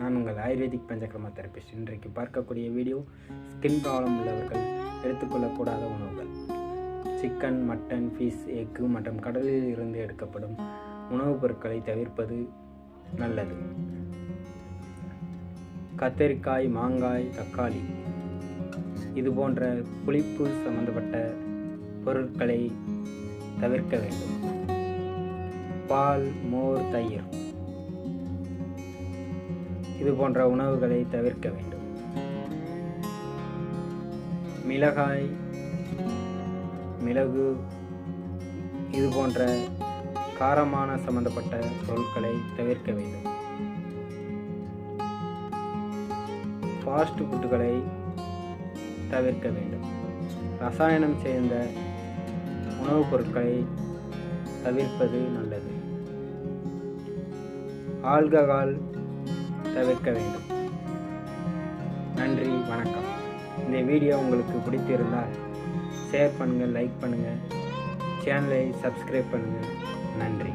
நான் உங்கள் ayurvedic பஞ்சகிரம therapist. இன்றைக்கு பார்க்கக்கூடிய வீடியோ ஸ்கின் ப்ராப்ளம் உள்ளவர்கள் எடுத்துக்கொள்ளக்கூடாத உணவுகள். சிக்கன் மட்டன் ஃபிஷ் எக்கு மற்றும் கடலில் இருந்து எடுக்கப்படும் உணவுப் பொருட்களை தவிர்ப்பது நல்லது. கத்தரிக்காய் மாங்காய் தக்காளி இது போன்ற புளிப்பு சம்பந்தப்பட்ட பொருட்களை தவிர்க்க வேண்டும். பால் மோர் தயிர் இது போன்ற உணவுகளை தவிர்க்க வேண்டும். மிளகாய் மிளகு இது போன்ற காரமான சம்பந்தப்பட்ட பொருட்களை தவிர்க்க வேண்டும். ஃபாஸ்ட் ஃபுட்டுகளை தவிர்க்க வேண்டும். ரசாயனம் சேர்ந்த உணவுப் பொருட்களை தவிர்ப்பது நல்லது. ஆல்கஹால் தவிர்க்க வேண்டும். நன்றி வணக்கம். இந்த வீடியோ உங்களுக்கு பிடித்திருந்தால் ஷேர் பண்ணுங்கள் லைக் பண்ணுங்கள் சேனலை சப்ஸ்கிரைப் பண்ணுங்கள் நன்றி.